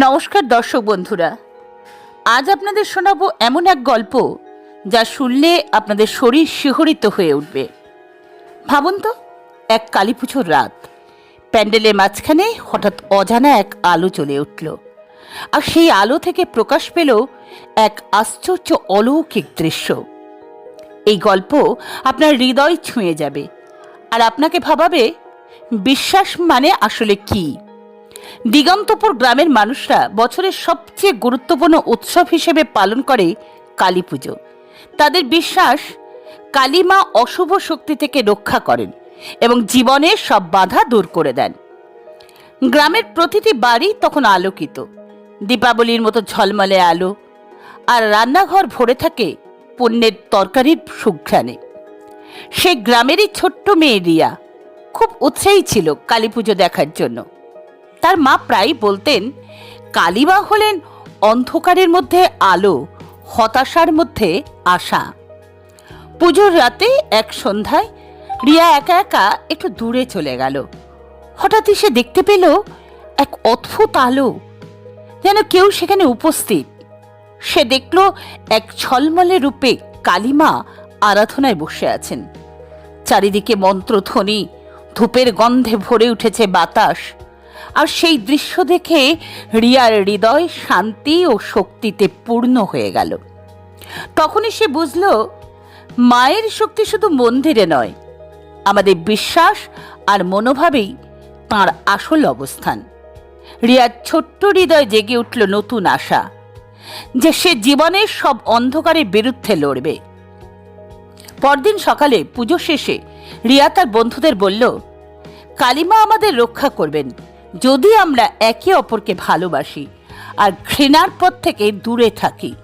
নমস্কার দর্শক বন্ধুরা। আজ আপনাদের শোনাবো এমন এক গল্প যা শুনলে আপনাদের শরীর শিহরিত হয়ে উঠবে। ভাবুন তো, এক কালী পুজোর রাত। প্যান্ডেলের মাঝখানে হঠাৎ অজানা এক আলো চলে উঠল। আর সেই আলো থেকে প্রকাশ পেল এক আশ্চর্য অলৌকিক দৃশ্য। এই গল্প আপনার হৃদয় ছুঁয়ে যাবে। আর আপনাকে ভাবাবে, বিশ্বাস মানে আসলে কী? দিগন্তপুর গ্রামের মানুষরা বছরের সবচেয়ে গুরুত্বপূর্ণ উৎসব হিসেবে পালন করে কালী পুজো। তাদের বিশ্বাস, কালী মা অশুভ শক্তি থেকে রক্ষা করেন এবং জীবনের সব বাধা দূর করে দেন। গ্রামের প্রতিটি বাড়ি তখন আলোকিত। দীপাবলির মতো ঝলমলে আলো আর রান্নাঘর ভরে থাকে পণ্যের তরকারির সুঘ্রাণে। সেই গ্রামেরই ছোট্ট মেয়ে রিয়া খুব উৎসাহী ছিল কালী পুজো দেখার জন্য। তার মা প্রায়ই বলতেন, কালিমা হলেন অন্ধকারের মধ্যে আলো, হতাশার মধ্যে আশা। পুজোর রাতে এক সন্ধ্যায় রিয়া একা একা একটু দূরে চলে গেল। হঠাৎই সে দেখতে পেল এক অদ্ভুত আলো, যেন কেউ সেখানে উপস্থিত। সে দেখল এক ছলমলে রূপে কালিমা আরাধনায় বসে আছেন। চারিদিকে মন্ত্রধ্বনি, ধূপের গন্ধে ভরে উঠেছে বাতাস। আর সেই দৃশ্য দেখে রিয়ার হৃদয় শান্তি ও শক্তিতে পূর্ণ হয়ে গেল। তখনই সে বুঝল, মায়ের শক্তি শুধু মন্দিরে নয়, আমাদের বিশ্বাস আর মনোভাবেই তাঁর আসল অবস্থান। রিয়ার ছোট্ট হৃদয় জেগে উঠল নতুন আশা যে সে জীবনের সব অন্ধকারের বিরুদ্ধে লড়বে। পরদিন সকালে পুজো শেষে রিয়া তার বন্ধুদের বলল, কালিমা আমাদের রক্ষা করবেন যদি আমরা একে অপরকে ভালোবাসি আর ঘৃণার পথ থেকে দূরে থাকি।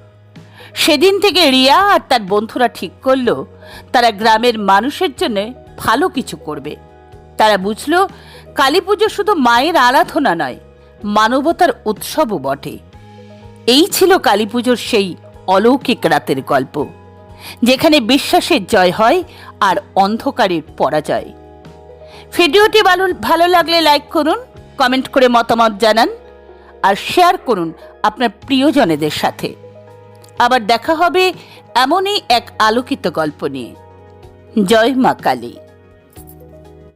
সেদিন থেকে রিয়া আর তার বন্ধুরা ঠিক করল, তারা গ্রামের মানুষের জন্য ভালো কিছু করবে। তারা বুঝলো, কালী পুজো শুধু মায়ের আরাধনা নয়, মানবতার উৎসবও বটে। এই ছিল কালী পুজোর সেই অলৌকিক রাতের গল্প, যেখানে বিশ্বাসের জয় হয় আর অন্ধকারের পরাজয়। ভিডিওটি ভালো ভালো লাগলে লাইক করুন কমেন্ট করে মতামত জানান আর শেয়ার করুন আপনার প্রিয়জনেদের সাথে। আবার দেখা হবে এমনই এক আলোকিত গল্প নিয়ে। জয় মা কালী।